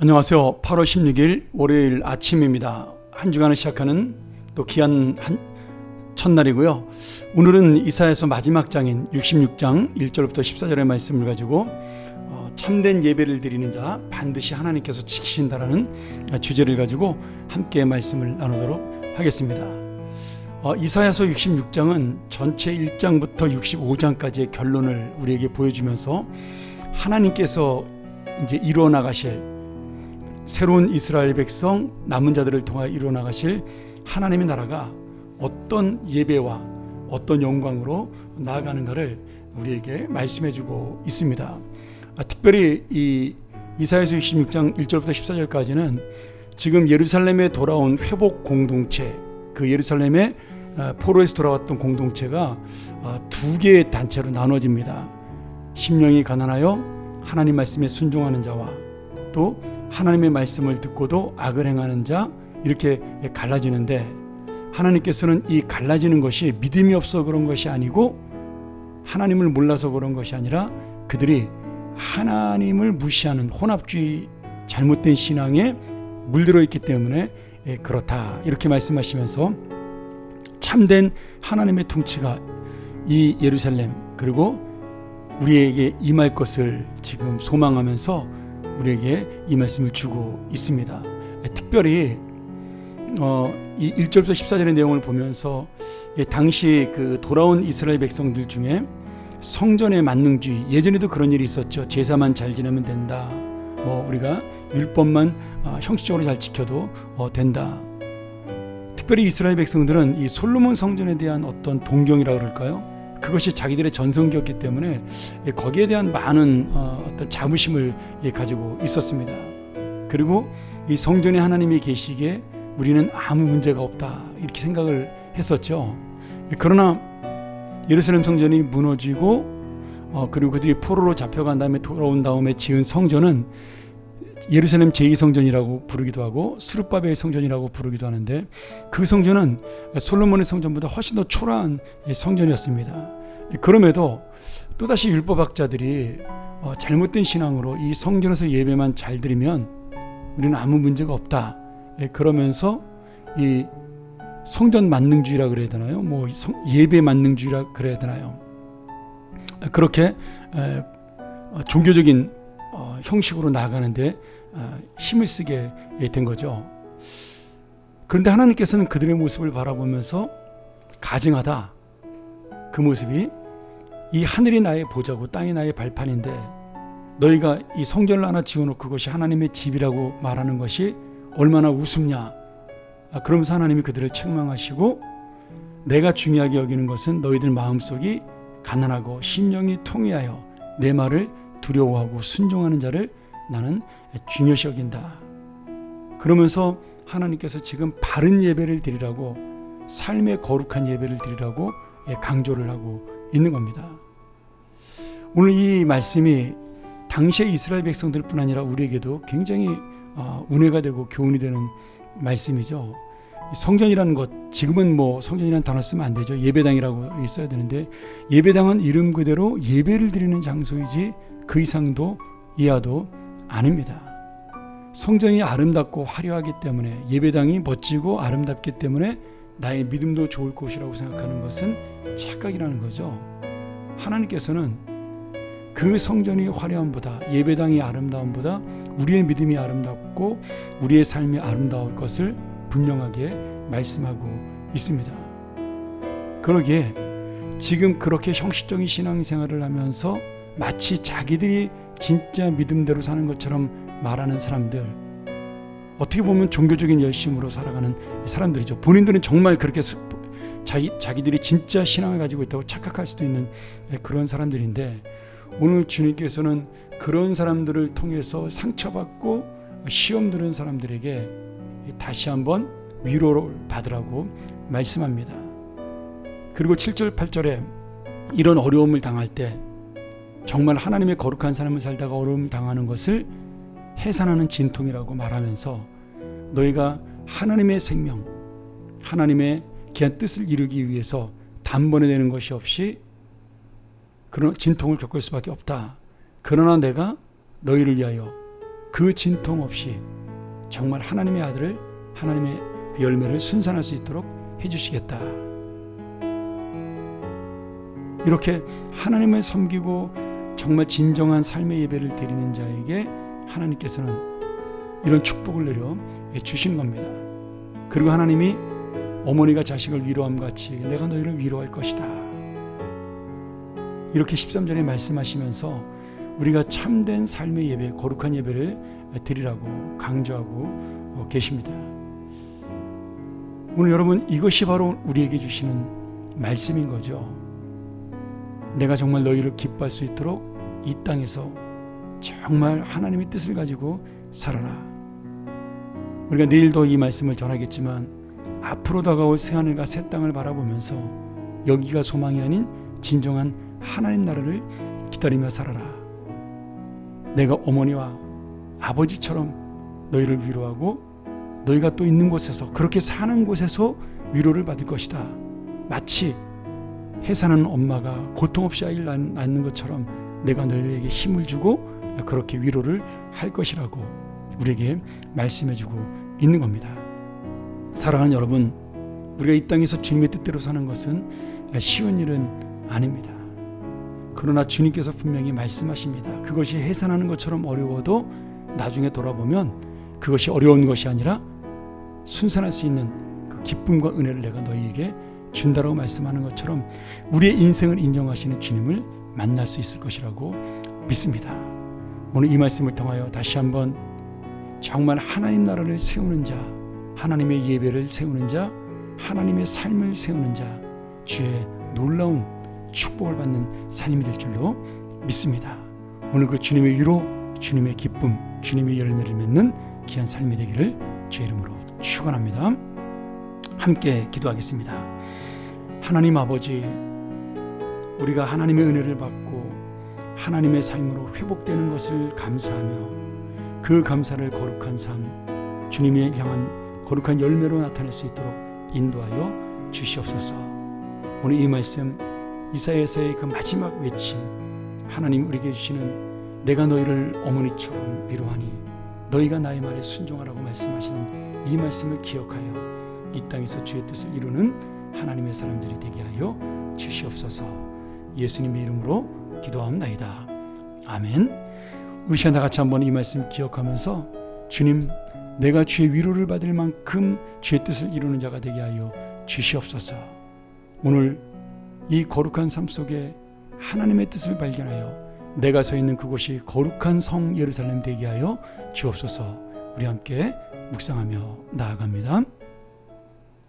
안녕하세요. 8월 16일 월요일 아침입니다. 한 주간을 시작하는 또 귀한 한 첫날이고요. 오늘은 이사에서 마지막 장인 66장 1절부터 14절의 말씀을 가지고 어, 참된 예배를 드리는 자 반드시 하나님께서 지키신다라는 주제를 가지고 함께 말씀을 나누도록 하겠습니다. 어, 이사야서 66장은 전체 1장부터 65장까지의 결론을 우리에게 보여주면서 하나님께서 이제 이루어 나가실 새로운 이스라엘 백성 남은 자들을 통하여 이루어 나가실 하나님의 나라가 어떤 예배와 어떤 영광으로 나아가는가를 우리에게 말씀해 주고 있습니다. 아, 특별히 이 이사야서 26장 1절부터 14절까지는 지금 예루살렘에 돌아온 회복 공동체 그 예루살렘에 아, 포로에서 돌아왔던 공동체가 아, 두 개의 단체로 나눠집니다. 심령이 가난하여 하나님 말씀에 순종하는 자와 또 하나님의 말씀을 듣고도 악을 행하는 자 이렇게 갈라지는데 하나님께서는 이 갈라지는 것이 믿음이 없어 그런 것이 아니고 하나님을 몰라서 그런 것이 아니라 그들이 하나님을 무시하는 혼합주의 잘못된 신앙에 물들어 있기 때문에 그렇다. 이렇게 말씀하시면서 참된 하나님의 통치가 이 예루살렘 그리고 우리에게 임할 것을 지금 소망하면서 우리에게 이 말씀을 주고 있습니다. 특별히 어, 이 1절부터 14절의 내용을 보면서 예, 당시 그 돌아온 이스라엘 백성들 중에 성전의 만능주의 예전에도 그런 일이 있었죠. 제사만 잘 지내면 된다. 뭐 우리가 율법만 어, 형식적으로 잘 지켜도 어, 된다. 특별히 이스라엘 백성들은 이 솔로몬 성전에 대한 어떤 동경이라 그럴까요? 그것이 자기들의 전성기였기 때문에 예, 거기에 대한 많은 어, 어떤 자부심을 예, 가지고 있었습니다. 그리고 이 성전에 하나님이 계시기에 우리는 아무 문제가 없다 이렇게 생각을 했었죠. 예, 그러나 예루살렘 성전이 무너지고 어, 그리고 그들이 포로로 잡혀간 다음에 돌아온 다음에 지은 성전은 예루살렘 제2성전이라고 부르기도 하고 수르바벨 성전이라고 부르기도 하는데 그 성전은 솔로몬의 성전보다 훨씬 더 초라한 성전이었습니다. 그럼에도 또다시 율법학자들이 어, 잘못된 신앙으로 이 성전에서 예배만 잘 드리면 우리는 아무 문제가 없다. 그러면서 이 성전 만능주의라 그래야 되나요? 뭐 예배 만능주의라 그래야 되나요? 그렇게 어, 종교적인 어, 형식으로 나가는데 어, 힘을 쓰게 된 거죠. 그런데 하나님께서는 그들의 모습을 바라보면서 가증하다. 그 모습이 이 하늘이 나의 보자고 땅이 나의 발판인데 너희가 이 성전을 하나 지어놓고 그것이 하나님의 집이라고 말하는 것이 얼마나 우습냐. 아, 그러면서 하나님이 그들을 책망하시고 내가 중요하게 여기는 것은 너희들 마음속이 가난하고 심령이 통회하여 내 말을 두려워하고 순종하는 자를 나는 중요시 여긴다. 그러면서 하나님께서 지금 바른 예배를 드리라고 삶의 거룩한 예배를 드리라고 강조를 하고 있는 겁니다. 오늘 이 말씀이 당시의 이스라엘 백성들뿐 아니라 우리에게도 굉장히 어, 은혜가 되고 교훈이 되는 말씀이죠. 성전이라는 것 지금은 뭐 성전이라는 단어 쓰면 안 되죠. 예배당이라고 있어야 되는데 예배당은 이름 그대로 예배를 드리는 장소이지 그 이상도 이하도 아닙니다. 성전이 아름답고 화려하기 때문에 예배당이 멋지고 아름답기 때문에 나의 믿음도 좋을 곳이라고 생각하는 것은 착각이라는 거죠. 하나님께서는 그 성전이 화려함보다 예배당이 아름다움보다 우리의 믿음이 아름답고 우리의 삶이 아름다울 것을 분명하게 말씀하고 있습니다. 그러기에 지금 그렇게 형식적인 신앙생활을 하면서 마치 자기들이 진짜 믿음대로 사는 것처럼 말하는 사람들 어떻게 보면 종교적인 열심으로 살아가는 사람들이죠. 본인들은 정말 그렇게 자기 자기들이 진짜 신앙을 가지고 있다고 착각할 수도 있는 그런 사람들인데 오늘 주님께서는 그런 사람들을 통해서 상처받고 시험 들은 사람들에게 다시 한번 위로를 받으라고 말씀합니다. 그리고 7절 8절에 이런 어려움을 당할 때 정말 하나님의 거룩한 삶을 살다가 어려움을 당하는 것을 해산하는 진통이라고 말하면서 너희가 하나님의 생명, 하나님의 귀한 뜻을 이루기 위해서 단번에 되는 것이 없이 그런 진통을 겪을 수밖에 없다. 그러나 내가 너희를 위하여 그 진통 없이 정말 하나님의 아들을 하나님의 그 열매를 순산할 수 있도록 해주시겠다. 이렇게 하나님을 섬기고 정말 진정한 삶의 예배를 드리는 자에게 하나님께서는 이런 축복을 내려 주시는 겁니다. 그리고 하나님이 어머니가 자식을 위로함 같이 내가 너희를 위로할 것이다. 이렇게 13절에 말씀하시면서 우리가 참된 삶의 예배, 거룩한 예배를 드리라고 강조하고 계십니다. 오늘 여러분 이것이 바로 우리에게 주시는 말씀인 거죠. 내가 정말 너희를 기뻐할 수 있도록 이 땅에서 정말 하나님의 뜻을 가지고 살아라. 우리가 내일도 이 말씀을 전하겠지만 앞으로 다가올 새하늘과 새 땅을 바라보면서 여기가 소망이 아닌 진정한 하나님 나라를 기다리며 살아라. 내가 어머니와 아버지처럼 너희를 위로하고 너희가 또 있는 곳에서 그렇게 사는 곳에서 위로를 받을 것이다. 마치 해사는 엄마가 고통 없이 아이를 낳는 것처럼 내가 너희에게 힘을 주고 그렇게 위로를 할 것이라고 우리에게 말씀해 주고 있는 겁니다. 사랑하는 여러분, 우리가 이 땅에서 주님의 뜻대로 사는 것은 쉬운 일은 아닙니다. 그러나 주님께서 분명히 말씀하십니다. 그것이 해산하는 것처럼 어려워도 나중에 돌아보면 그것이 어려운 것이 아니라 순산할 수 있는 그 기쁨과 은혜를 내가 너희에게 준다라고 말씀하는 것처럼 우리의 인생을 인정하시는 주님을 만날 수 있을 것이라고 믿습니다. 오늘 이 말씀을 통하여 다시 한번 정말 하나님 나라를 세우는 자, 하나님의 예배를 세우는 자, 하나님의 삶을 세우는 자, 주의 놀라운 축복을 받는 삶이 될 줄로 믿습니다. 오늘 그 주님의 위로, 주님의 기쁨, 주님의 열매를 맺는 귀한 삶이 되기를 주의 이름으로 축원합니다. 함께 기도하겠습니다. 하나님 아버지, 우리가 하나님의 은혜를 받고 하나님의 삶으로 회복되는 것을 감사하며 그 감사를 거룩한 삶, 주님의 향한 거룩한 열매로 나타낼 수 있도록 인도하여 주시옵소서. 오늘 이 말씀 이사야서의 그 마지막 외침 하나님 우리에게 주시는 내가 너희를 어머니처럼 위로하니 너희가 나의 말에 순종하라고 말씀하시는 이 말씀을 기억하여 이 땅에서 주의 뜻을 이루는 하나님의 사람들이 되게 하여 주시옵소서. 예수님의 이름으로 기도합나이다. 아멘. 의시나 같이 한번 이 말씀 기억하면서 주님 내가 주의 위로를 받을 만큼 주의 뜻을 이루는 자가 되게 하여 주시옵소서. 오늘 이 거룩한 삶 속에 하나님의 뜻을 발견하여 내가 서 있는 그곳이 거룩한 성 예루살렘 되게 하여 주옵소서. 우리 함께 묵상하며 나아갑니다.